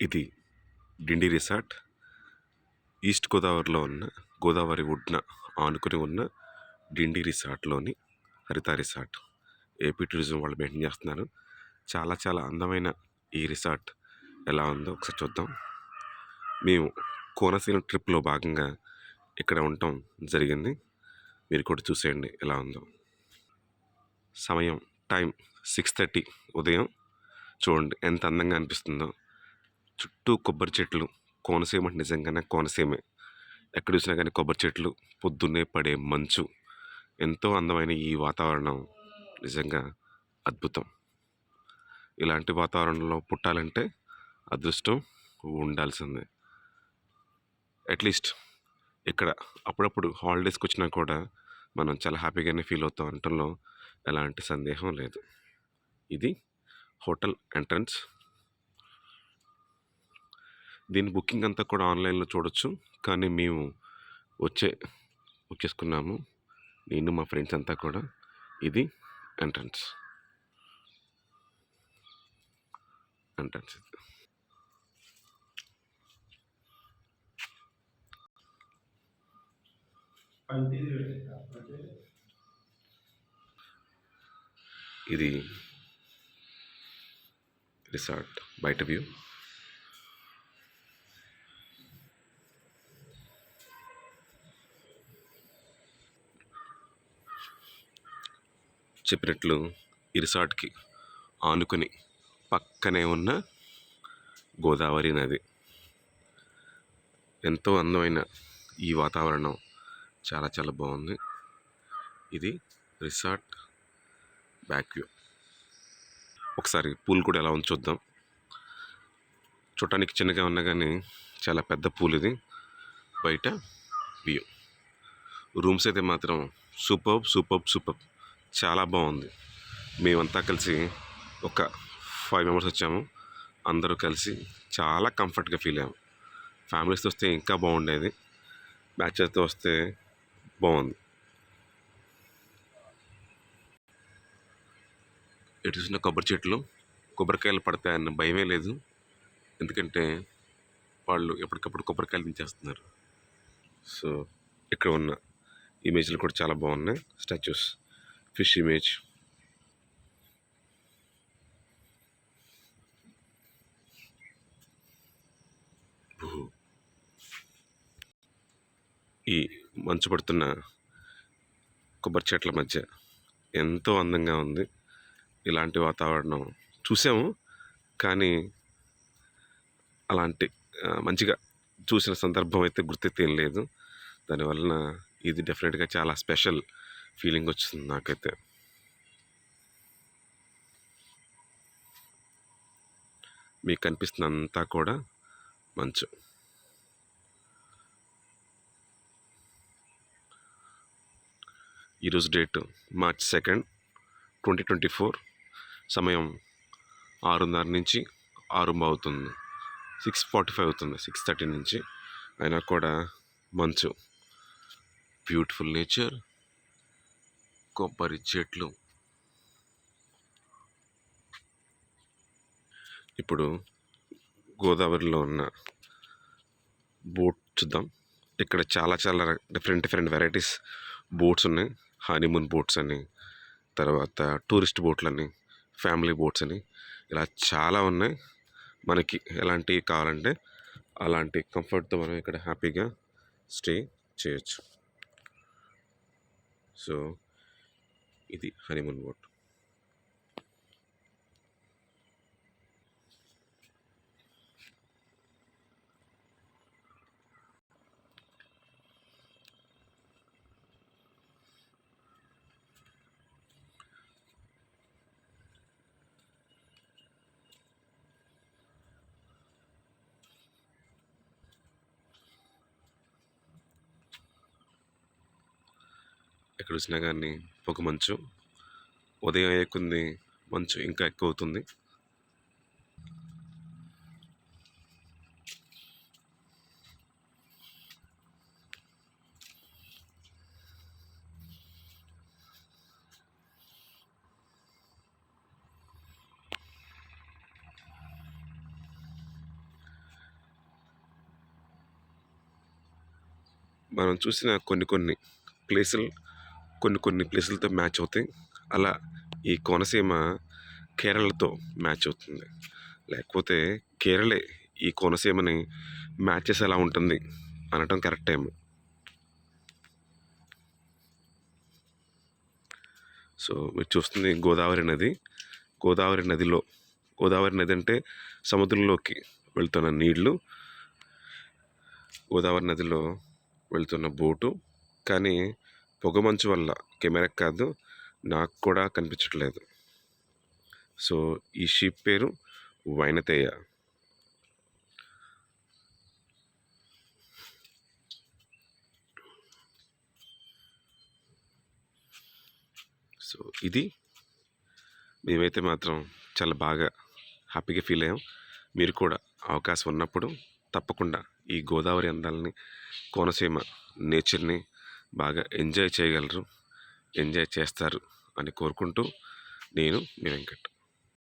ఇది డిండి resort. East గోదావరిలో ఉన్న గోదావరి ఒడ్డున ఆనుకుని ఉన్న డిండి రిసార్ట్లోని హరిత రిసార్ట్. ఏపీ టూరిజం వాళ్ళు మెయింటైన్ చేస్తున్నారు. చాలా చాలా అందమైన ఈ రిసార్ట్ ఎలా ఉందో ఒకసారి చూద్దాం. మేము కోనసీమ ట్రిప్లో భాగంగా ఇక్కడ ఉండటం జరిగింది. మీరు కూడా చూసేయండి ఎలా ఉందో. సమయం టైం సిక్స్ థర్టీ ఉదయం. చూడండి ఎంత అందంగా అనిపిస్తుందో. చుట్టూ కొబ్బరి చెట్లు. కోనసీమ అంటే నిజంగానే కోనసీమే. ఎక్కడ చూసినా కానీ కొబ్బరి చెట్లు పొద్దున్నే పడే మంచు. ఎంతో అందమైన ఈ వాతావరణం నిజంగా అద్భుతం. ఇలాంటి వాతావరణంలో పుట్టాలంటే అదృష్టం ఉండాల్సిందే. అట్లీస్ట్ ఇక్కడ అప్పుడప్పుడు హాలిడేస్కి వచ్చినా కూడా మనం చాలా హ్యాపీగానే ఫీల్ అవుతాం అనటంలో ఎలాంటి సందేహం లేదు. ఇది హోటల్ ఎంట్రన్స్ దీని బుకింగ్ అంతా కూడా ఆన్లైన్లో చూడొచ్చు. కానీ మేము వచ్చే బుక్ చేసుకున్నాము నేను మా ఫ్రెండ్స్ అంతా కూడా ఇది ఎంట్రన్స్. ఎంట్రన్స్ ఇది. ఇది రిసార్ట్ బయట వ్యూ. చెప్పినట్లు ఈ రిసార్ట్కి ఆనుకొని పక్కనే ఉన్న గోదావరి నది. ఎంతో అందమైన ఈ వాతావరణం చాలా చాలా బాగుంది. ఇది రిసార్ట్ బ్యాక్ వ్యూ ఒకసారి పూల్ కూడా ఎలా ఉంది చూద్దాం. చూడటానికి చిన్నగా ఉన్నా కానీ చాలా పెద్ద పూల్ ఇది. బయట వ్యూ. రూమ్స్ అయితే మాత్రం సూపర్ సూపర్ సూపర్. చాలా బాగుంది. మేమంతా కలిసి ఒక ఫైవ్ మెంబర్స్ వచ్చాము. అందరూ కలిసి చాలా కంఫర్ట్గా ఫీల్ అయ్యాము. ఫ్యామిలీస్తో వస్తే ఇంకా బాగుండేది. బ్యాచెస్తో వస్తే బాగుంది. ఎటు చూసిన కొబ్బరి చెట్లు కొబ్బరికాయలు పడతాయన్న భయమే లేదు. ఎందుకంటే వాళ్ళు ఎప్పటికప్పుడు కొబ్బరికాయలు దించేస్తున్నారు. సో ఇక్కడ ఉన్న ఇమేజ్లు కూడా చాలా బాగున్నాయి. స్టాచ్యూస్ ఫిష్ ఇమేజ్ ఈ మంచు పడుతున్న కొబ్బరి చెట్ల మధ్య ఎంతో అందంగా ఉంది. ఇలాంటి వాతావరణం చూసాము. కానీ అలాంటి మంచిగా చూసిన సందర్భం అయితే గుర్తెత్తేం లేదు. దానివలన ఇది డెఫినెట్గా చాలా స్పెషల్ ఫీలింగ్ వచ్చింది నాకైతే. మీకు కనిపిస్తున్న అంతా కూడా మంచు. ఈరోజు date March second twenty twenty four. సమయం ఆరున్నర నుంచి ఆరు అవుతుంది. సిక్స్ ఫార్టీ ఫైవ్ అవుతుంది సిక్స్ థర్టీ నుంచి. అయినా కూడా మంచు. Beautiful nature. కొబ్బరి చెట్లు. ఇప్పుడు గోదావరిలో ఉన్న బోట్ చూద్దాం. ఇక్కడ చాలా చాలా డిఫరెంట్ డిఫరెంట్ వెరైటీస్ బోట్స్ ఉన్నాయి. హనీమూన్ బోట్స్ అని తర్వాత టూరిస్ట్ బోట్లని ఫ్యామిలీ బోట్స్ అని ఇలా చాలా ఉన్నాయి. మనకి ఎలాంటివి కావాలంటే అలాంటి కంఫర్ట్తో మనం ఇక్కడ హ్యాపీగా స్టే చేయొచ్చు. సో ఇది హనీమూన్ బోట్ ఎక్కడ వచ్చినా కానీ పొగ మంచు. ఉదయం ఎక్కుంది మంచు ఇంకా ఎక్కువ అవుతుంది మనం చూసిన కొన్ని కొన్ని ప్లేసులు కొన్ని కొన్ని ప్లేసులతో మ్యాచ్ అవుతాయి. అలా ఈ కోనసీమ కేరళతో మ్యాచ్ అవుతుంది. లేకపోతే కేరళే ఈ కోనసీమని మ్యాచెస్ ఎలా ఉంటుంది అనటం కరెక్ట్ ఏమో సో మీరు చూస్తుంది గోదావరి నది. గోదావరి నదిలో గోదావరి నది అంటే సముద్రంలోకి వెళ్తున్న నీళ్ళు. గోదావరి నదిలో వెళ్తున్న బోటు. కానీ పొగమంచు వల్ల కెమెరాకి కాదు నాకు కూడా కనిపించట్లేదు. సో ఈ షిప్ పేరు వైనతేయ. సో ఇది. మేమైతే మాత్రం చాలా బాగా హ్యాపీగా ఫీల్ అయ్యాం. మీరు కూడా అవకాశం ఉన్నప్పుడు తప్పకుండా ఈ గోదావరి అందాలని కోనసీమ నేచర్ని బాగా ఎంజాయ్ చేయగలరు ఎంజాయ్ చేస్తారు అని కోరుకుంటూ నేను మీ వెంకట్.